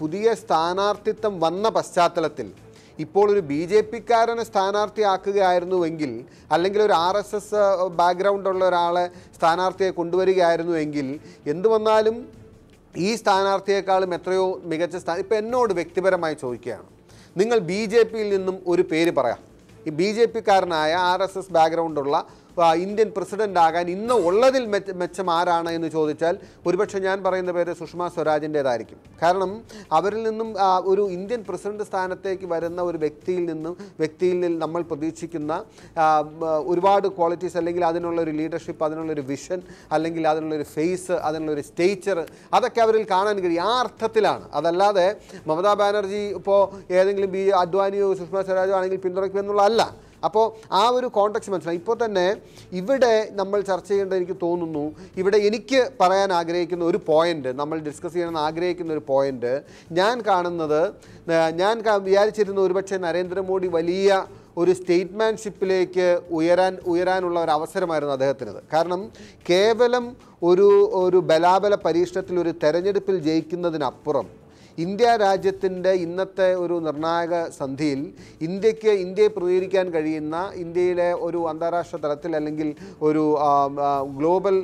പുതിയ സ്ഥാനാർത്ഥിത്വം വന്ന പശ്ചാത്തലത്തിൽ ഇപ്പോൾ ഒരു ബി ജെ പിക്കാരനെ സ്ഥാനാർത്ഥിയാക്കുകയായിരുന്നുവെങ്കിൽ അല്ലെങ്കിൽ ഒരു ആർ എസ് എസ് ബാക്ക്ഗ്രൗണ്ട് ഉള്ള ഒരാളെ സ്ഥാനാർത്ഥിയെ കൊണ്ടുവരികയായിരുന്നുവെങ്കിൽ എന്തു വന്നാലും ഈ സ്ഥാനാർത്ഥിയെക്കാളും എത്രയോ മികച്ച സ്ഥാനം ഇപ്പം എന്നോട് വ്യക്തിപരമായി ചോദിക്കുകയാണ്. നിങ്ങൾ ബി ജെ പിയിൽ നിന്നും ഒരു പേര് പറയാം. ഈ ബി ജെ പിക്കാരനായ ആർ എസ് എസ് ബാക്ക്ഗ്രൗണ്ടുള്ള ഇന്ത്യൻ പ്രസിഡന്റ് ആകാൻ ഇന്ന് ഉള്ളതിൽ മെച്ച ആരാണ് എന്ന് ചോദിച്ചാൽ ഒരുപക്ഷെ ഞാൻ പറയുന്ന പേര് സുഷമ സ്വരാജിന്റേതായിരിക്കും. കാരണം അവരിൽ നിന്നും ഒരു ഇന്ത്യൻ പ്രസിഡന്റ് സ്ഥാനത്തേക്ക് വരുന്ന ഒരു വ്യക്തിയിൽ നിന്നും വ്യക്തിയിൽ നിന്ന് നമ്മൾ പ്രതീക്ഷിക്കുന്ന ഒരുപാട് ക്വാളിറ്റീസ് അല്ലെങ്കിൽ അതിനുള്ള ഒരു ലീഡർഷിപ്പ് അതിനുള്ളൊരു വിഷൻ അല്ലെങ്കിൽ അതിനുള്ളൊരു ഫേസ് അതിനുള്ളൊരു സ്റ്റേച്ചർ അതൊക്കെ അവരിൽ കാണാൻ കഴിയും. ആ അർത്ഥത്തിലാണ്. അതല്ലാതെ മമതാ ബാനർജി ഇപ്പോൾ ഏതെങ്കിലും ബി അദ്വാനിയോ സുഷമ സ്വരാജോ ആണെങ്കിൽ പിന്തുണയ്ക്കുമെന്നുള്ളതല്ല. അപ്പോൾ ആ ഒരു കോണ്ടക്സ് മനസ്സിലായി. ഇപ്പോൾ തന്നെ ഇവിടെ നമ്മൾ ചർച്ച ചെയ്യേണ്ടത് എനിക്ക് തോന്നുന്നു ഇവിടെ എനിക്ക് പറയാൻ ആഗ്രഹിക്കുന്ന ഒരു പോയിന്റ് നമ്മൾ ഡിസ്കസ് ചെയ്യണമെന്ന് ആഗ്രഹിക്കുന്ന ഒരു പോയിന്റ് ഞാൻ കാണുന്നത് ഞാൻ വിചാരിച്ചിരുന്ന ഒരുപക്ഷെ നരേന്ദ്രമോദി വലിയ ഒരു സ്റ്റേറ്റ്മാൻഷിപ്പിലേക്ക് ഉയരാൻ ഉയരാനുള്ള ഒരു അവസരമായിരുന്നു അദ്ദേഹത്തിനത്. കാരണം കേവലം ഒരു ഒരു ബലാബല പരീക്ഷണത്തിൽ ഒരു തെരഞ്ഞെടുപ്പിൽ ജയിക്കുന്നതിനപ്പുറം ഇന്ത്യ രാജ്യത്തിന്റെ ഇന്നത്തെ ഒരു നിർണായക സന്ധിയിൽ ഇന്ത്യയ്ക്ക് ഇന്ത്യയെ പ്രതികരിക്കാൻ കഴിയുന്ന ഇന്ത്യയിലെ ഒരു അന്താരാഷ്ട്ര തലത്തിൽ അല്ലെങ്കിൽ ഒരു ഗ്ലോബൽ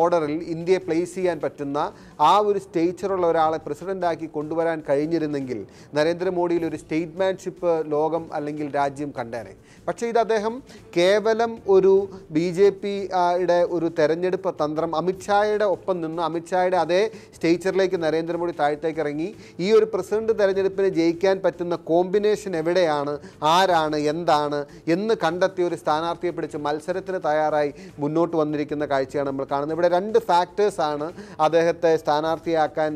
ഓർഡറിൽ ഇന്ത്യയെ പ്ലേസ് ചെയ്യാൻ പറ്റുന്ന ആ ഒരു സ്റ്റേച്ചറുള്ള ഒരാളെ പ്രസിഡന്റാക്കി കൊണ്ടുവരാൻ കഴിഞ്ഞിരുന്നെങ്കിൽ നരേന്ദ്രമോദിയിൽ ഒരു സ്റ്റേറ്റ്മാൻഷിപ്പ് ലോകം അല്ലെങ്കിൽ രാജ്യം കണ്ടേനെ. പക്ഷേ ഇത് അദ്ദേഹം കേവലം ഒരു ബി ജെ പിയുടെ ഒരു തെരഞ്ഞെടുപ്പ് തന്ത്രം അമിത്ഷായുടെ ഒപ്പം നിന്ന് അമിത്ഷായുടെ അതേ സ്റ്റേച്ചറിലേക്ക് നരേന്ദ്രമോദി താഴത്തേക്ക് ഇറങ്ങി ഈ ഒരു പ്രസിഡന്റ് തെരഞ്ഞെടുപ്പിന് ജയിക്കാൻ പറ്റുന്ന കോമ്പിനേഷൻ എവിടെയാണ്? ആരാണ്? എന്താണ്? എന്ന് കണ്ടെത്തിയ ഒരു സ്ഥാനാർത്ഥിയെ പിടിച്ച് മത്സരത്തിന് തയ്യാറായി മുന്നോട്ട് വന്നിരിക്കുന്ന കാഴ്ചയാണ് നമ്മൾ കാണുന്നത്. ഇവിടെ രണ്ട് ഫാക്ടേഴ്സാണ് അദ്ദേഹത്തെ സ്ഥാനാർത്ഥിയാക്കാൻ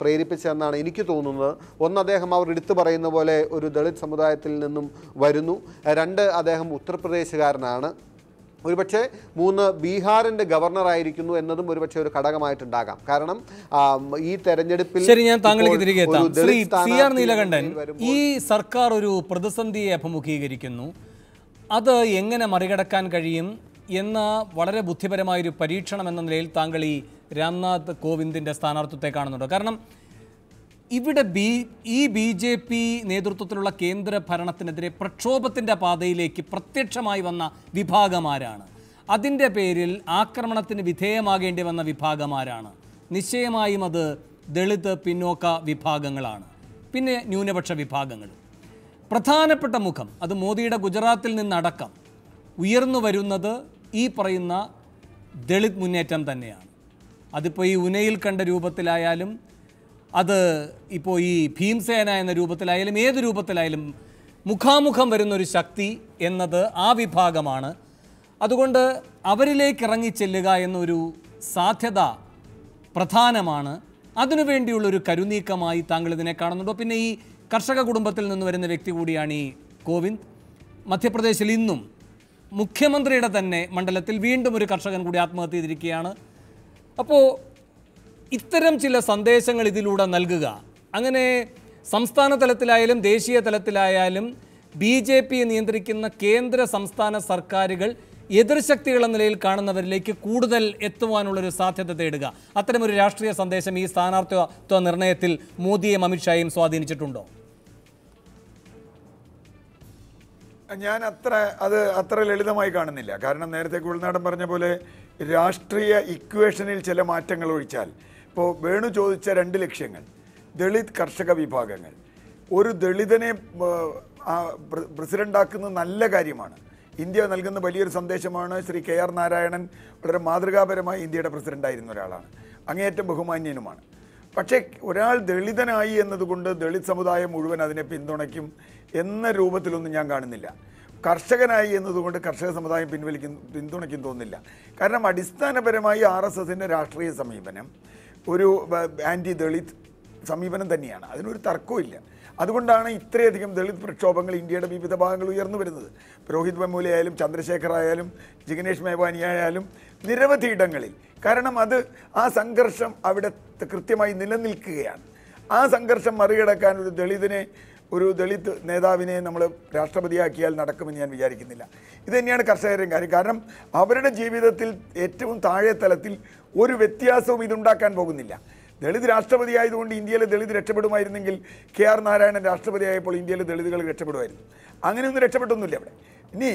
പ്രേരിപ്പിച്ചതെന്നാണ് എനിക്ക് തോന്നുന്നത്. ഒന്ന് അദ്ദേഹം അവർ എടുത്തു പറയുന്ന പോലെ ഒരു ദളിത് സമുദായത്തിൽ നിന്നും വരുന്നു. രണ്ട് അദ്ദേഹം ഉത്തർപ്രദേശുകാരനാണ്. ഒരുപക്ഷെ മൂന്ന് ബീഹാറിന്റെ ഗവർണർ ആയിരിക്കുന്നു എന്നതും ഒരുപക്ഷെ ഒരു ഘടകമായിട്ടുണ്ടാകാം. കാരണം ഈ തെരഞ്ഞെടുപ്പിൽ ശരി ഞാൻ താങ്കളിലേക്ക് ഇപ്പോൾ തിരികെ എത്താം. ശ്രീ സി ആർ നീലകണ്ഠൻ ഈ സർക്കാർ ഒരു പ്രതിസന്ധിയെ അഭിമുഖീകരിക്കുന്നു. അത് എങ്ങനെ മറികടക്കാൻ കഴിയും എന്ന വളരെ ബുദ്ധിപരമായൊരു പരീക്ഷണം എന്ന നിലയിൽ താങ്കൾ ഈ രാംനാഥ് കോവിന്ദിന്റെ സ്ഥാനാർത്ഥിത്വത്തെ കാണുന്നുണ്ട്. കാരണം ഇവിടെ ബി ഈ ബി ജെ പി നേതൃത്വത്തിലുള്ള കേന്ദ്ര ഭരണത്തിനെതിരെ പ്രക്ഷോഭത്തിന്റെ പാതയിലേക്ക് പ്രത്യക്ഷമായി വന്ന വിഭാഗമാരാണ്. അതിന്റെ പേരിൽ ആക്രമണത്തിന് വിധേയമാകേണ്ടി വന്ന വിഭാഗമാരാണ്. നിശ്ചയമായും അത് ദളിത് പിന്നോക്ക വിഭാഗങ്ങളാണ്. പിന്നെ ന്യൂനപക്ഷ വിഭാഗങ്ങൾ. പ്രധാനപ്പെട്ട മുഖം അത് മോദിയുടെ ഗുജറാത്തിൽ നിന്നടക്കം ഉയർന്നു വരുന്നത് ഈ പറയുന്ന ദളിത് മുന്നേറ്റം തന്നെയാണ്. അതിപ്പോൾ ഈ ഉനയിൽ കണ്ട രൂപത്തിലായാലും അത് ഇപ്പോൾ ഈ ഭീംസേന എന്ന രൂപത്തിലായാലും ഏത് രൂപത്തിലായാലും മുഖാമുഖം വരുന്നൊരു ശക്തി എന്നത് ആ വിഭാഗമാണ്. അതുകൊണ്ട് അവരിലേക്ക് ഇറങ്ങിച്ചെല്ലുക എന്നൊരു സാധ്യത പ്രധാനമാണ്. അതിനുവേണ്ടിയുള്ളൊരു കരുനീക്കമായി താങ്കൾ ഇതിനെ കാണുന്നുണ്ടോ. പിന്നെ ഈ കർഷക കുടുംബത്തിൽ നിന്ന് വരുന്ന വ്യക്തി കൂടിയാണ് ഈ കോവിന്ദ് മധ്യപ്രദേശിൽ ഇന്നും മുഖ്യമന്ത്രിയുടെ തന്നെ മണ്ഡലത്തിൽ വീണ്ടും ഒരു കർഷകൻ കൂടി ആത്മഹത്യ ചെയ്തിരിക്കുകയാണ്. അപ്പോൾ ഇത്തരം ചില സന്ദേശങ്ങൾ ഇതിലൂടെ നൽകുക. അങ്ങനെ സംസ്ഥാന തലത്തിലായാലും ദേശീയ തലത്തിലായാലും ബി ജെ പി നിയന്ത്രിക്കുന്ന കേന്ദ്ര സംസ്ഥാന സർക്കാരുകൾ എതിർശക്തികളെന്ന നിലയിൽ കാണുന്നവരിലേക്ക് കൂടുതൽ എത്തുവാനുള്ളൊരു സാധ്യത തേടുക. അത്തരമൊരു രാഷ്ട്രീയ സന്ദേശം ഈ സ്ഥാനാർത്ഥിത്വ നിർണയത്തിൽ മോദിയും അമിത്ഷായും സ്വാധീനിച്ചിട്ടുണ്ടോ? ഞാൻ അത്ര അത് അത്ര ലളിതമായി കാണുന്നില്ല. കാരണം നേരത്തെ കുഴൽനാടൻ പറഞ്ഞ പോലെ രാഷ്ട്രീയ ഇക്വേഷനിൽ ചില മാറ്റങ്ങൾ ഒഴിച്ചാൽ ഇപ്പോൾ വേണു ചോദിച്ച രണ്ട് ലക്ഷ്യങ്ങൾ. ദളിത് കർഷക വിഭാഗങ്ങൾ. ഒരു ദളിതനെ പ്രസിഡന്റ് പ്ര- നല്ല കാര്യമാണ്. ഇന്ത്യ നൽകുന്ന വലിയൊരു സന്ദേശമാണ് ശ്രീ കെ ആർ നാരായണൻ വളരെ മാതൃകാപരമായി ഇന്ത്യയുടെ പ്രസിഡന്റായിരുന്ന ഒരാളാണ്. അങ്ങേയറ്റം ബഹുമാന്യനുമാണ്. പക്ഷേ ഒരാൾ ദളിതനായി എന്നതുകൊണ്ട് ദളിത് സമുദായം മുഴുവൻ അതിനെ പിന്തുണയ്ക്കും എന്ന രൂപത്തിലൊന്നും ഞാൻ കാണുന്നില്ല. കർഷകനായി എന്നതുകൊണ്ട് കർഷക സമുദായം പിൻവലിക്കും പിന്തുണയ്ക്കും തോന്നുന്നില്ല. കാരണം അടിസ്ഥാനപരമായി ആർ എസ് എസിന്റെ രാഷ്ട്രീയ സമീപനം ഒരു ആന്റി ദളിത് സമീപനം തന്നെയാണ്. അതിനൊരു തർക്കവും അതുകൊണ്ടാണ് ഇത്രയധികം ദളിത് പ്രക്ഷോഭങ്ങൾ ഇന്ത്യയുടെ വിവിധ ഭാഗങ്ങൾ ഉയർന്നു വരുന്നത്. രോഹിത് വെമുല ആയാലും ചന്ദ്രശേഖർ ആയാലും ജിഗ്നേഷ് മേവാനി ആയാലും നിരവധി ഇടങ്ങളിൽ. കാരണം അത് ആ സംഘർഷം അവിടെ കൃത്യമായി നിലനിൽക്കുകയാണ്. ആ സംഘർഷം മറികടക്കാൻ ഒരു ദളിതിനെ ഒരു ദളിത് നേതാവിനെ നമ്മൾ രാഷ്ട്രപതിയാക്കിയാൽ നടക്കുമെന്ന് ഞാൻ വിചാരിക്കുന്നില്ല. ഇത് തന്നെയാണ് കർഷകരുടെ കാര്യം. കാരണം അവരുടെ ജീവിതത്തിൽ ഏറ്റവും താഴെ തലത്തിൽ ഒരു വ്യത്യാസവും ഇതുണ്ടാക്കാൻ പോകുന്നില്ല. ദളിത് രാഷ്ട്രപതി ആയതുകൊണ്ട് ഇന്ത്യയിലെ ദളിത് രക്ഷപ്പെടുമായിരുന്നെങ്കിൽ കെ ആർ നാരായണൻ രാഷ്ട്രപതിയായപ്പോൾ ഇന്ത്യയിലെ ദളിതുകൾ രക്ഷപ്പെടുമായിരുന്നു. അങ്ങനെയൊന്നും രക്ഷപ്പെട്ടൊന്നുമില്ല അവിടെ. ഇനി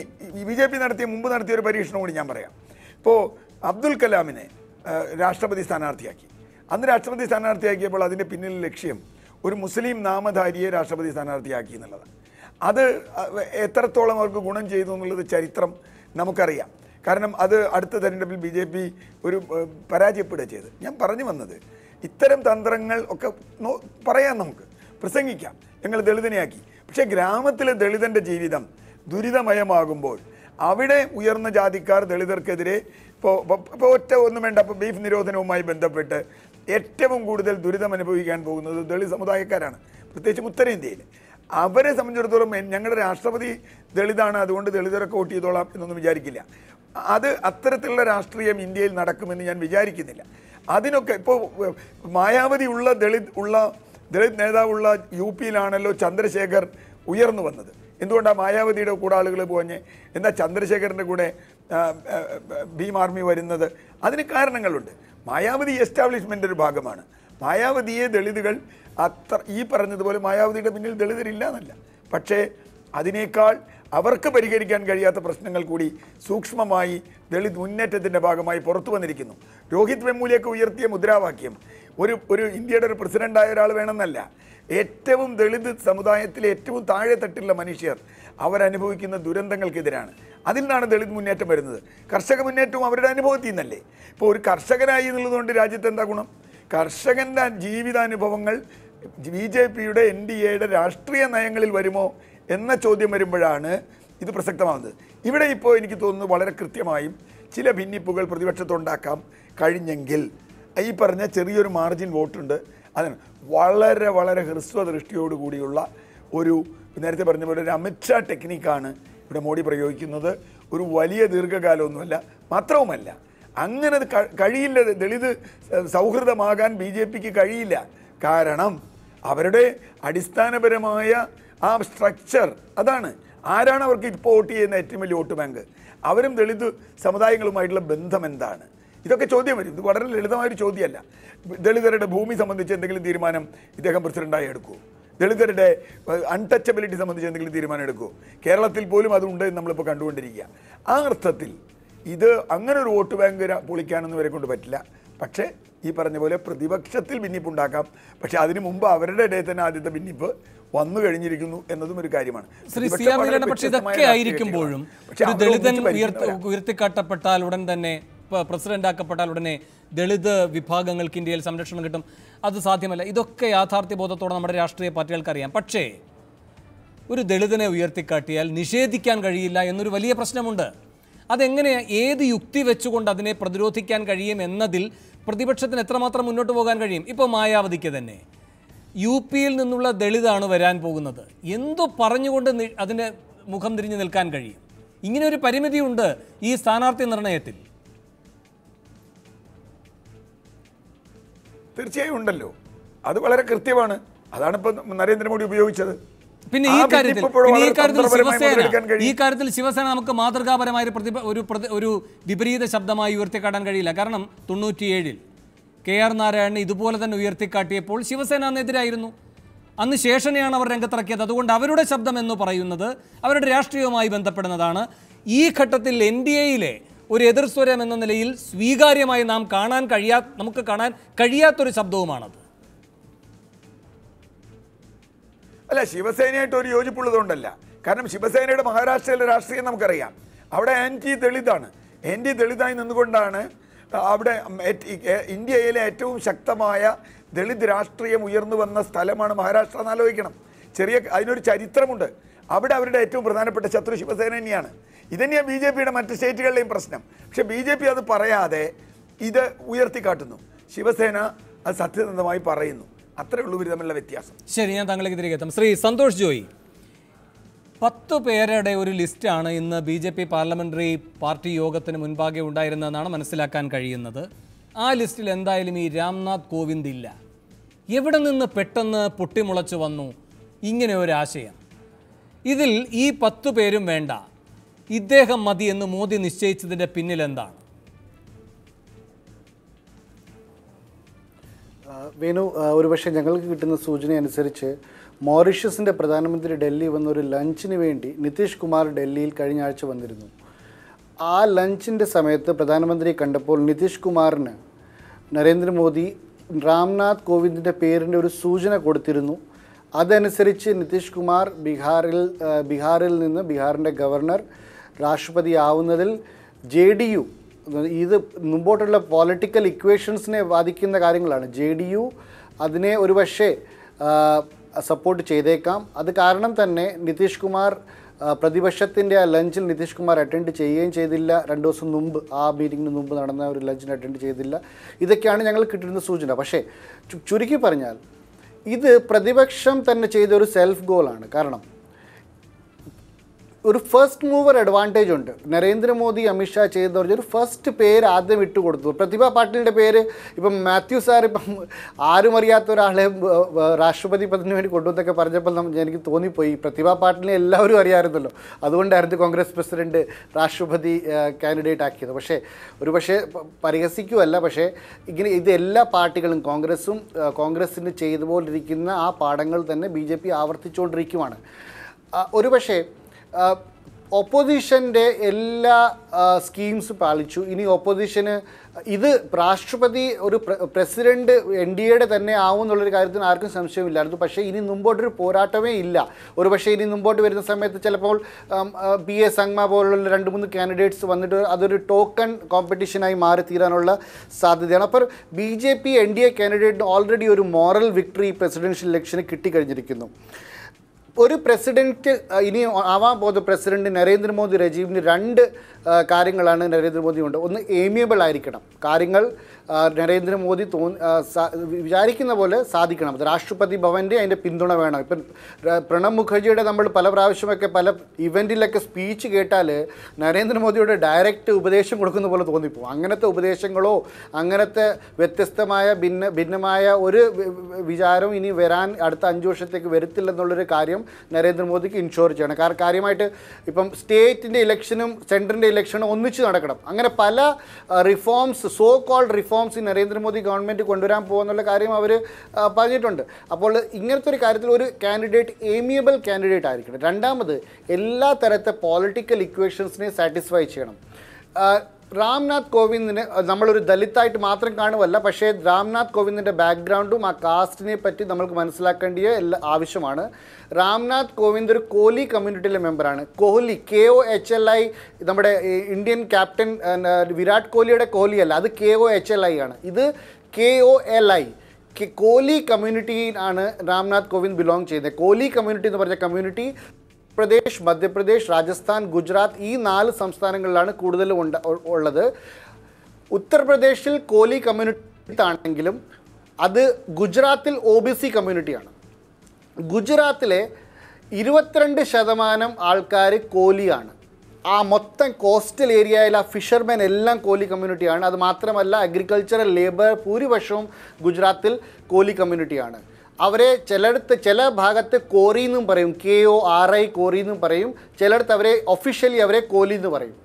ബി ജെ പി നടത്തിയ മുമ്പ് നടത്തിയ ഒരു പരീക്ഷണം കൂടി ഞാൻ പറയാം. ഇപ്പോൾ അബ്ദുൽ കലാമിനെ രാഷ്ട്രപതി സ്ഥാനാർത്ഥിയാക്കി. അന്ന് രാഷ്ട്രപതി സ്ഥാനാർത്ഥിയാക്കിയപ്പോൾ അതിന്റെ പിന്നിലെ ലക്ഷ്യം ഒരു മുസ്ലിം നാമധാരിയെ രാഷ്ട്രപതി സ്ഥാനാർത്ഥിയാക്കി എന്നുള്ളത്. അത് എത്രത്തോളം അവർക്ക് ഗുണം ചെയ്തു എന്നുള്ളത് ചരിത്രം നമുക്കറിയാം. കാരണം അത് അടുത്ത തെരഞ്ഞെടുപ്പിൽ ബി ജെ പി ഒരു പരാജയപ്പെടുക ചെയ്ത്. ഞാൻ പറഞ്ഞു വന്നത് ഇത്തരം തന്ത്രങ്ങൾ ഒക്കെ പറയാം നമുക്ക് പ്രസംഗിക്കാം. ഞങ്ങൾ ദളിതനെയാക്കി. പക്ഷേ ഗ്രാമത്തിലെ ദളിതന്റെ ജീവിതം ദുരിതമയമാകുമ്പോൾ അവിടെ ഉയർന്ന ജാതിക്കാർ ദളിതർക്കെതിരെ ഇപ്പോൾ ഇപ്പോൾ ഒറ്റ ഒന്നും വേണ്ട ഇപ്പോൾ ബീഫ് നിരോധനവുമായി ബന്ധപ്പെട്ട് ഏറ്റവും കൂടുതൽ ദുരിതം അനുഭവിക്കാൻ പോകുന്നത് ദളിത് സമുദായക്കാരാണ്. പ്രത്യേകിച്ചും ഉത്തരേന്ത്യയിൽ അവരെ സംബന്ധിച്ചിടത്തോളം ഞങ്ങളുടെ രാഷ്ട്രപതി ദളിതാണ് അതുകൊണ്ട് ദളിതരൊക്കെ വോട്ട് ചെയ്തോളാം എന്നൊന്നും വിചാരിക്കില്ല. അത് അത്തരത്തിലുള്ള രാഷ്ട്രീയം ഇന്ത്യയിൽ നടക്കുമെന്ന് ഞാൻ വിചാരിക്കുന്നില്ല. അതിനൊക്കെ ഇപ്പോൾ മായാവതി ഉള്ള ദളിത് ഉള്ള ദളിത് നേതാവുള്ള യു പിയിലാണല്ലോ ചന്ദ്രശേഖർ ഉയർന്നു വന്നത്. എന്തുകൊണ്ടാണ് മായാവതിയുടെ കൂടെ ആളുകൾ പോഞ്ഞ്? എന്താ ചന്ദ്രശേഖറിന്റെ കൂടെ ഭീം ആർമി വരുന്നത്? അതിന് കാരണങ്ങളുണ്ട്. മായാവതി എസ്റ്റാബ്ലിഷ്മെന്റ് ഒരു ഭാഗമാണ്. മായാവതിയെ ദളിതുകൾ അത്ര ഈ പറഞ്ഞതുപോലെ മായാവതിയുടെ പിന്നിൽ ദളിതരില്ല എന്നല്ല പക്ഷേ അതിനേക്കാൾ അവർക്ക് പരിഹരിക്കാൻ കഴിയാത്ത പ്രശ്നങ്ങൾ കൂടി സൂക്ഷ്മമായി ദളിത് മുന്നേറ്റത്തിന്റെ ഭാഗമായി പുറത്തു വന്നിരിക്കുന്നു. രോഹിത് വെമ്മൂലിയൊക്കെ ഉയർത്തിയ മുദ്രാവാക്യം. ഒരു ഒരു ഇന്ത്യയുടെ ഒരു പ്രസിഡന്റായ ഒരാൾ വേണമെന്നല്ല. ഏറ്റവും ദളിത് സമുദായത്തിലെ ഏറ്റവും താഴെ തട്ടിലുള്ള മനുഷ്യർ അവരനുഭവിക്കുന്ന ദുരന്തങ്ങൾക്കെതിരാണ്. അതിൽ നിന്നാണ് ദളിത് മുന്നേറ്റം വരുന്നത്. കർഷക മുന്നേറ്റവും അവരുടെ അനുഭവത്തിൽ നിന്നല്ലേ? ഇപ്പോൾ ഒരു കർഷകനായി എന്നുള്ളതുകൊണ്ട് രാജ്യത്ത് എന്താ ഗുണം? കർഷകന്റെ ജീവിതാനുഭവങ്ങൾ ബി ജെ പിയുടെ എൻ ഡി എയുടെ രാഷ്ട്രീയ നയങ്ങളിൽ വരുമോ എന്ന ചോദ്യം വരുമ്പോഴാണ് ഇത് പ്രസക്തമാകുന്നത്. ഇവിടെ ഇപ്പോൾ എനിക്ക് തോന്നുന്നു വളരെ കൃത്യമായും ചില ഭിന്നിപ്പുകൾ പ്രതിപക്ഷത്തുണ്ടാക്കാം കഴിഞ്ഞെങ്കിൽ. ഈ പറഞ്ഞ ചെറിയൊരു മാർജിൻ വോട്ടുണ്ട്. അതിന് വളരെ വളരെ ഹ്രസ്വ ദൃഷ്ടിയോടുകൂടിയുള്ള ഒരു നേരത്തെ പറഞ്ഞ പോലെ ഒരു അമിത്ഷാ ടെക്നിക്കാണ് ഇവിടെ മോഡി പ്രയോഗിക്കുന്നത്. ഒരു വലിയ ദീർഘകാലമൊന്നുമല്ല മാത്രവുമല്ല അങ്ങനെ കഴിയില്ല ദളിത് സൗഹൃദമാകാൻ ബി ജെ പിക്ക് കഴിയില്ല. കാരണം അവരുടെ അടിസ്ഥാനപരമായ ആ സ്ട്രക്ചർ അതാണ്. ആരാണ് അവർക്ക് ഇപ്പോൾ വോട്ട് ചെയ്യുന്ന ഏറ്റവും വലിയ വോട്ട് ബാങ്ക്? അവരും ദളിത് സമുദായങ്ങളുമായിട്ടുള്ള ബന്ധം എന്താണ്? ഇതൊക്കെ ചോദ്യം വരും. ഇത് വളരെ ലളിതമായൊരു ചോദ്യമല്ല. ദളിതരുടെ ഭൂമി സംബന്ധിച്ച് എന്തെങ്കിലും തീരുമാനം ഇദ്ദേഹം പ്രസിഡന്റായി എടുക്കുമോ ദളിതരുടെ അൺടച്ചബിലിറ്റി സംബന്ധിച്ച് എന്തെങ്കിലും തീരുമാനം എടുക്കുമോ കേരളത്തിൽ പോലും അതുണ്ട് എന്ന് നമ്മളിപ്പോൾ കണ്ടുകൊണ്ടിരിക്കുക. ആ അർത്ഥത്തിൽ ഇത് അങ്ങനെ ഒരു വോട്ട് ബാങ്ക് പൊളിക്കാനൊന്നും ഇവരെ കൊണ്ട് പറ്റില്ല. പക്ഷേ ഈ പറഞ്ഞ പോലെ പ്രതിപക്ഷത്തിൽ ഭിന്നിപ്പുണ്ടാക്കാം പക്ഷേ അതിനു മുമ്പ് അവരുടെ ഇടയിൽ തന്നെ ആദ്യത്തെ ഭിന്നിപ്പ് വന്നു കഴിഞ്ഞിരിക്കുന്നു എന്നതും ഒരു കാര്യമാണ്. ശ്രീ സി ആർ പക്ഷെ ഇതൊക്കെ ആയിരിക്കുമ്പോഴും ദളിതൻ ഉയർത്തിക്കാട്ടപ്പെട്ടാൽ ഉടൻ തന്നെ പ്രസിഡന്റ് ആക്കപ്പെട്ടാൽ ഉടനെ ദളിത് വിഭാഗങ്ങൾക്ക് ഇന്ത്യയിൽ സംരക്ഷണം കിട്ടും. അത് സാധ്യമല്ല. ഇതൊക്കെ യാഥാർത്ഥ്യബോധത്തോടെ നമ്മുടെ രാഷ്ട്രീയ പാർട്ടികൾക്ക് അറിയാം പക്ഷേ ഒരു ദളിതനെ ഉയർത്തിക്കാട്ടിയാൽ നിഷേധിക്കാൻ കഴിയില്ല എന്നൊരു വലിയ പ്രശ്നമുണ്ട്. അതെങ്ങനെ ഏത് യുക്തി വെച്ചുകൊണ്ട് അതിനെ പ്രതിരോധിക്കാൻ കഴിയും എന്നതിൽ പ്രതിപക്ഷത്തിന് എത്രമാത്രം മുന്നോട്ട് പോകാൻ കഴിയും? ഇപ്പോൾ മായാവതിക്ക് തന്നെ. യു പിയിൽ നിന്നുള്ള ദളിതാണ് വരാൻ പോകുന്നത്. എന്തോ പറഞ്ഞുകൊണ്ട് അതിന്റെ മുഖം തിരിഞ്ഞു നിൽക്കാൻ കഴിയും. ഇങ്ങനെ ഒരു പരിമിതിയുണ്ട് ഈ സ്ഥാനാർത്ഥി നിർണയത്തിൽ. തീർച്ചയായും ഉണ്ടല്ലോ. അത് വളരെ കൃത്യമാണ്. അതാണ് ഇപ്പൊ നരേന്ദ്രമോദി ഉപയോഗിച്ചത്. പിന്നെ ഈ കാര്യത്തിൽ പിന്നെ ഈ കാര്യത്തിൽ ശിവസേന ഈ കാര്യത്തിൽ ശിവസേന നമുക്ക് മാതൃകാപരമായ ഒരു പ്രതിഭ ഒരു ഒരു വിപരീത ശബ്ദമായി ഉയർത്തിക്കാട്ടാൻ കഴിയില്ല. കാരണം തൊണ്ണൂറ്റിയേഴിൽ കെ ആർ നാരായണൻ ഇതുപോലെ തന്നെ ഉയർത്തിക്കാട്ടിയപ്പോൾ ശിവസേന അന്നെതിരായിരുന്നു. അന്ന് ശേഷനെയാണ് അവർ രംഗത്തിറക്കിയത്. അതുകൊണ്ട് അവരുടെ ശബ്ദം എന്ന് പറയുന്നത് അവരുടെ രാഷ്ട്രീയവുമായി ബന്ധപ്പെടുന്നതാണ്. ഈ ഘട്ടത്തിൽ എൻ ഡി എയിലെ ഒരു എതിർസ്വരം എന്ന നിലയിൽ സ്വീകാര്യമായി നാം കാണാൻ കഴിയാ നമുക്ക് കാണാൻ കഴിയാത്തൊരു ശബ്ദവുമാണത്. അല്ല ശിവസേനയായിട്ട് ഒരു യോജിപ്പുള്ളതുകൊണ്ടല്ല. കാരണം ശിവസേനയുടെ മഹാരാഷ്ട്രയിലെ രാഷ്ട്രീയം നമുക്കറിയാം. അവിടെ ആന്റി ദളിതാണ്. ആന്റി ദളിതായി നിന്നുകൊണ്ടാണ് അവിടെ ഇന്ത്യയിലെ ഏറ്റവും ശക്തമായ ദളിത് രാഷ്ട്രീയം ഉയർന്നു വന്ന സ്ഥലമാണ് മഹാരാഷ്ട്ര എന്ന് ആലോചിക്കണം. ചെറിയ അതിനൊരു ചരിത്രമുണ്ട്. അവിടെ അവരുടെ ഏറ്റവും പ്രധാനപ്പെട്ട ശത്രു ശിവസേന തന്നെയാണ്. ഇതന്നെയാണ് ബി ജെ പിയുടെ മറ്റ് സ്റ്റേറ്റുകളിലെയും പ്രശ്നം. പക്ഷെ ബി ജെ പി അത് പറയാതെ ഇത് ഉയർത്തിക്കാട്ടുന്നു. ശിവസേന അത് സത്യസന്ധമായി പറയുന്നു. അത്രേ ഉള്ളൂ ഇവർ തമ്മിലുള്ള വ്യത്യാസം. ശരി ഞാൻ താങ്കളേക്ക് തിരികെ എത്താം. ശ്രീ സന്തോഷ് ജോയി പത്ത് പേരുടെ ഒരു ലിസ്റ്റാണ് ഇന്ന് B J P parliamentary party യോഗത്തിന് മുൻപാകെ ഉണ്ടായിരുന്നതെന്നാണ് മനസ്സിലാക്കാൻ കഴിയുന്നത്. ആ ലിസ്റ്റിൽ എന്തായാലും ഈ രാംനാഥ് കോവിന്ദ് ഇല്ല. എവിടെ നിന്ന് പെട്ടെന്ന് പൊട്ടിമുളച്ചു വന്നു? ഇങ്ങനെ ഒരു ആശയം. ഇതിൽ ഈ പത്ത് പേരും വേണ്ട. ഇദ്ദേഹം മതി എന്ന് മോദി നിശ്ചയിച്ചതിന്റെ പിന്നിലെന്താണ് വേണു ഒരുപക്ഷെ ഞങ്ങൾക്ക് കിട്ടുന്ന സൂചന അനുസരിച്ച് മോറിഷ്യസിന്റെ പ്രധാനമന്ത്രി ഡൽഹി വന്ന ഒരു ലഞ്ചിന് വേണ്ടി നിതീഷ് കുമാർ ഡൽഹിയിൽ കഴിഞ്ഞ ആഴ്ച വന്നിരുന്നു. ആ ലഞ്ചിന്റെ സമയത്ത് പ്രധാനമന്ത്രി കണ്ടപ്പോൾ നിതീഷ് കുമാറിന് നരേന്ദ്രമോദി രാംനാഥ് കോവിന്ദിന്റെ പേരിന്റെ ഒരു സൂചന കൊടുത്തിരുന്നു. അതനുസരിച്ച് നിതീഷ് കുമാർ ബീഹാറിൽ ബീഹാറിൽ നിന്ന് ബീഹാറിന്റെ ഗവർണർ രാഷ്ട്രപതി ആവുന്നതിൽ ജെ ഡി യു ഇത് മുമ്പോട്ടുള്ള പൊളിറ്റിക്കൽ ഇക്വേഷൻസിനെ ബാധിക്കുന്ന കാര്യങ്ങളാണ്. ജെ ഡി യു അതിനെ ഒരുപക്ഷെ സപ്പോർട്ട് ചെയ്തേക്കാം. അത് കാരണം തന്നെ നിതീഷ് കുമാർ പ്രതിപക്ഷത്തിന്റെ ആ ലഞ്ചിൽ നിതീഷ് കുമാർ അറ്റൻഡ് ചെയ്യുകയും ചെയ്തില്ല. രണ്ട് ദിവസം മുമ്പ് ആ മീറ്റിങ്ങിന് മുമ്പ് നടന്ന ഒരു ലഞ്ചിന് അറ്റൻഡ് ചെയ്തില്ല. ഇതൊക്കെയാണ് ഞങ്ങൾ കിട്ടുന്ന സൂചന. പക്ഷേ ചുരുക്കി പറഞ്ഞാൽ ഇത് പ്രതിപക്ഷം തന്നെ ചെയ്ത ഒരു സെൽഫ് ഗോളാണ് കാരണം ഒരു ഫസ്റ്റ് മൂവർ അഡ്വാന്റേജ് ഉണ്ട്. നരേന്ദ്രമോദി അമിത്ഷാ ചെയ്തെന്ന് പറഞ്ഞ ഒരു ഫസ്റ്റ് പേര് ആദ്യം ഇട്ട് കൊടുത്തു. പ്രതിഭ പാട്ടീലിന്റെ പേര് ഇപ്പം മാത്യു സാർ ഇപ്പം ആരും അറിയാത്ത ഒരാളെ രാഷ്ട്രപതി പദത്തിന് വേണ്ടി കൊണ്ടുവന്നൊക്കെ പറഞ്ഞപ്പോൾ എനിക്ക് തോന്നിപ്പോയി. പ്രതിഭ പാട്ടീലിനെ എല്ലാവരും അറിയാമായിരുന്നല്ലോ. അതുകൊണ്ടായിരുന്നു കോൺഗ്രസ് പ്രസിഡന്റ് രാഷ്ട്രപതി കാൻഡിഡേറ്റ് ആക്കിയത്. പക്ഷേ ഒരു പക്ഷേ പരിഹസിക്കുമല്ല പക്ഷേ ഇങ്ങനെ ഇത് എല്ലാ പാർട്ടികളും കോൺഗ്രസും കോൺഗ്രസ്സിന് ചെയ്തുപോലിരിക്കുന്ന ആ പാഠങ്ങൾ തന്നെ ബി ജെ പി ആവർത്തിച്ചുകൊണ്ടിരിക്കുവാണ്. ആ, ഓപ്പോസിഷന്റെ എല്ലാ സ്കീംസ് പാലിച്ചു. ഇനി ഓപ്പോസിഷന് ഇത് രാഷ്ട്രപതി ഒരു പ്രസിഡന്റ് എൻ ഡി എയുടെ തന്നെ ആവും എന്നുള്ളൊരു കാര്യത്തിന് ആർക്കും സംശയമില്ലായിരുന്നു പക്ഷേ ഇനി മുമ്പോട്ടൊരു പോരാട്ടമേ ഇല്ല. ഒരു പക്ഷേ ഇനി മുമ്പോട്ട് വരുന്ന സമയത്ത് ചിലപ്പോൾ പി എ സംഗ്മ പോലുള്ള രണ്ട് മൂന്ന് കാൻഡിഡേറ്റ്സ് വന്നിട്ട് അതൊരു ടോക്കൺ കോമ്പറ്റീഷനായി മാറി തീരാനുള്ള സാധ്യതയാണ്. അപ്പോൾ B J P N D A കാൻഡിഡേറ്റിന് already ഒരു മോറൽ വിക്ടറി പ്രസിഡൻഷ്യൽ ഇലക്ഷന് കിട്ടിക്കഴിഞ്ഞിരിക്കുന്നു. ഒരു പ്രസിഡന്റ് ഇനി ആവാൻ പോകുന്ന പ്രസിഡന്റ് നരേന്ദ്രമോദി രജീവിന് രണ്ട് കാര്യങ്ങളാണ് നരേന്ദ്രമോദി ഉണ്ട് ഒന്ന് ഏമിയബിൾ ആയിരിക്കണം. കാര്യങ്ങൾ നരേന്ദ്രമോദി തോന്നി വിചാരിക്കുന്ന പോലെ സാധിക്കണം. രാഷ്ട്രപതി ഭവന്റെ അതിന്റെ പിന്തുണ വേണം. ഇപ്പം പ്രണബ് മുഖർജിയുടെ നമ്മൾ പല പ്രാവശ്യമൊക്കെ പല ഇവന്റിലൊക്കെ സ്പീച്ച് കേട്ടാൽ നരേന്ദ്രമോദിയുടെ ഡയറക്റ്റ് ഉപദേശം കൊടുക്കുന്ന പോലെ തോന്നിപ്പോകും അങ്ങനത്തെ ഉപദേശങ്ങളോ അങ്ങനത്തെ വ്യത്യസ്തമായ ഭിന്ന ഭിന്നമായ ഒരു വി- വി- വിചാരം ഇനി വരാൻ അടുത്ത അഞ്ച് വർഷത്തേക്ക് വരുത്തില്ലെന്നുള്ളൊരു കാര്യം നരേന്ദ്രമോദിക്ക് ഇൻഷുർ ചെയ്യണം. കാരണം കാര്യമായിട്ട് ഇപ്പം സ്റ്റേറ്റിന്റെ ഇലക്ഷനും സെൻട്രലിന്റെ ഇലക്ഷനും ഒന്നിച്ച് നടക്കണം. അങ്ങനെ പല റിഫോംസ് സോ കോൾഡ് റിഫോംസ് ഈ നരേന്ദ്രമോദി ഗവൺമെന്റ് കൊണ്ടുവരാൻ പോകുന്നുള്ള കാര്യം അവർ പറഞ്ഞിട്ടുണ്ട്. അപ്പോൾ ഇങ്ങനത്തെ ഒരു കാര്യത്തിൽ ഒരു കാൻഡിഡേറ്റ് ഏമിയബിൾ കാൻഡിഡേറ്റ് ആയിരിക്കണം. രണ്ടാമത് എല്ലാ തരത്തെ പോളിറ്റിക്കൽ ഇക്വേഷൻസിനെ സാറ്റിസ്ഫൈ ചെയ്യണം. രാംനാഥ് കോവിന്ദിനെ നമ്മളൊരു ദലിത്തായിട്ട് മാത്രം കാണുമല്ല പക്ഷേ രാംനാഥ് കോവിന്ദിന്റെ ബാക്ക്ഗ്രൗണ്ടും ആ കാസ്റ്റിനെ പറ്റി നമ്മൾക്ക് മനസ്സിലാക്കേണ്ടിയ എല്ലാ ആവശ്യമാണ്. രാംനാഥ് കോവിന്ദ് ഒരു കോഹ്ലി കമ്മ്യൂണിറ്റിയിലെ മെമ്പറാണ് Kohli K O H L I നമ്മുടെ ഇന്ത്യൻ ക്യാപ്റ്റൻ വിരാട് കോഹ്ലിയുടെ കോഹ്ലി അല്ല അത് K O H L I ആണ്. ഇത് K O L I Kohli കമ്മ്യൂണിറ്റിയിലാണ് Ramnath Kovind belong ചെയ്യുന്നത് കോഹ്ലി കമ്മ്യൂണിറ്റി എന്ന് പറഞ്ഞ കമ്മ്യൂണിറ്റി പ്രദേശ് മധ്യപ്രദേശ് രാജസ്ഥാൻ ഗുജറാത്ത് ഈ നാല് സംസ്ഥാനങ്ങളിലാണ് കൂടുതലും ഉണ്ട ഉള്ളത്. ഉത്തർപ്രദേശിൽ കോലി കമ്മ്യൂണിറ്റി ആണെങ്കിലും അത് ഗുജറാത്തിൽ ഒ ബി സി കമ്മ്യൂണിറ്റിയാണ്. ഗുജറാത്തിലെ ഇരുപത്തിരണ്ട് ശതമാനം ആൾക്കാർ കോലിയാണ്. ആ മൊത്തം കോസ്റ്റൽ ഏരിയയിൽ ആ ഫിഷർമാൻ എല്ലാം കോലി കമ്മ്യൂണിറ്റിയാണ്. അത് മാത്രമല്ല അഗ്രികൾച്ചറൽ ലേബർ ഭൂരിപക്ഷവും ഗുജറാത്തിൽ കോലി കമ്മ്യൂണിറ്റിയാണ്. അവരെ ചിലയിടത്ത് ചില ഭാഗത്ത് കോറി എന്നും പറയും. K O R I Kori എന്നും പറയും. ചിലയിടത്ത് അവരെ ഒഫീഷ്യലി അവരെ കോലി എന്ന് പറയും.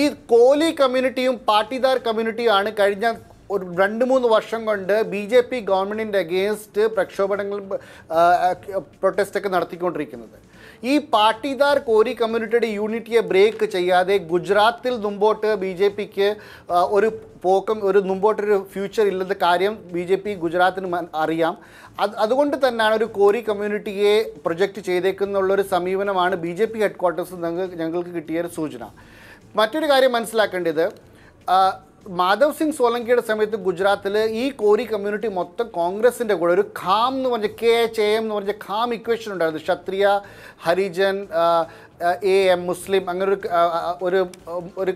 ഈ കോലി കമ്മ്യൂണിറ്റിയും പാട്ടിദാർ കമ്മ്യൂണിറ്റിയുമാണ് കഴിഞ്ഞ ഒരു രണ്ട് മൂന്ന് വർഷം കൊണ്ട് ബി ജെ പി ഗവൺമെന്റിന്റെ അഗേൻസ്റ്റ് പ്രക്ഷോഭങ്ങളും പ്രൊട്ടസ്റ്റൊക്കെ നടത്തിക്കൊണ്ടിരിക്കുന്നത്. ഈ പാട്ടിദാർ കോരി കമ്മ്യൂണിറ്റിയുടെ യൂണിറ്റിയെ ബ്രേക്ക് ചെയ്യാതെ ഗുജറാത്തിൽ മുമ്പോട്ട് ബി ജെ പിക്ക് ഒരു പോക്കം ഒരു മുമ്പോട്ടൊരു ഫ്യൂച്ചർ ഇല്ലെന്ന കാര്യം ബി ജെ പി ഗുജറാത്തിന് അറിയാം. അത് അതുകൊണ്ട് തന്നെയാണ് ഒരു കോരി കമ്മ്യൂണിറ്റിയെ പ്രൊജക്റ്റ് ചെയ്തേക്കുന്നുള്ളൊരു സമീപനമാണ് B J P headquarters ഞങ്ങൾക്ക് കിട്ടിയ ഒരു സൂചന. മറ്റൊരു കാര്യം മനസ്സിലാക്കേണ്ടത് മാധവ് സിംഗ് സോളങ്കിയുടെ സമയത്ത് ഗുജറാത്തിൽ ഈ കോരി കമ്മ്യൂണിറ്റി മൊത്തം കോൺഗ്രസിന്റെ കൂടെ ഒരു ഖാം എന്ന് പറഞ്ഞ കെ എച്ച് എ എന്ന് പറഞ്ഞ ഖാം ഇക്വേഷൻ ഉണ്ടായിരുന്നു. ക്ഷത്രിയ ഹരിജൻ എ എം മുസ്ലിം അങ്ങനെ ഒരു ഒരു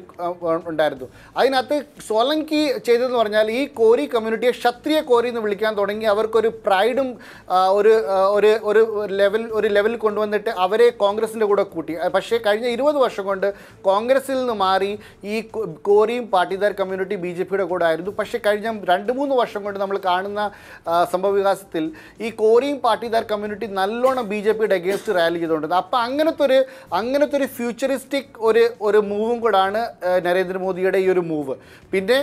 ഉണ്ടായിരുന്നു. അതിനകത്ത് സോലങ്കി ചെയ്തതെന്ന് പറഞ്ഞാൽ ഈ കോരി കമ്മ്യൂണിറ്റിയെ ക്ഷത്രിയ കോരി എന്ന് വിളിക്കാൻ തുടങ്ങി അവർക്കൊരു പ്രൈഡും ഒരു ഒരു ഒരു ലെവൽ ഒരു ലെവലിൽ കൊണ്ടുവന്നിട്ട് അവരെ കോൺഗ്രസിന്റെ കൂടെ കൂട്ടി. പക്ഷേ കഴിഞ്ഞ ഇരുപത് വർഷം കൊണ്ട് കോൺഗ്രസിൽ നിന്ന് മാറി ഈ കോരിയും പാട്ടിദാർ കമ്മ്യൂണിറ്റി ബി ജെ പിയുടെ കൂടെ ആയിരുന്നു. പക്ഷേ കഴിഞ്ഞ രണ്ട് മൂന്ന് വർഷം കൊണ്ട് നമ്മൾ കാണുന്ന സംഭവവികാസത്തിൽ ഈ കോരിയും പാട്ടിദാർ കമ്മ്യൂണിറ്റി നല്ലോണം ബി ജെ പിയുടെ അഗേൻസ്റ്റ് റാലി ചെയ്തുകൊണ്ടിരുന്നത് അപ്പോൾ അങ്ങനത്തെ ഒരു അങ്ങനത്തെ ഒരു ഫ്യൂച്ചറിസ്റ്റിക് ഒരു ഒരു മൂവും കൂടാണ് നരേന്ദ്രമോദിയുടെ ഈ ഒരു മൂവ് പിന്നെ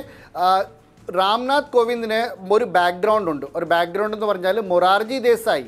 രാംനാഥ് കോവിന്ദിന് ഒരു ബാക്ക്ഗ്രൗണ്ട് ഉണ്ട്. ഒരു ബാക്ക്ഗ്രൗണ്ട് എന്ന് പറഞ്ഞാൽ മൊറാർജി ദേശായി.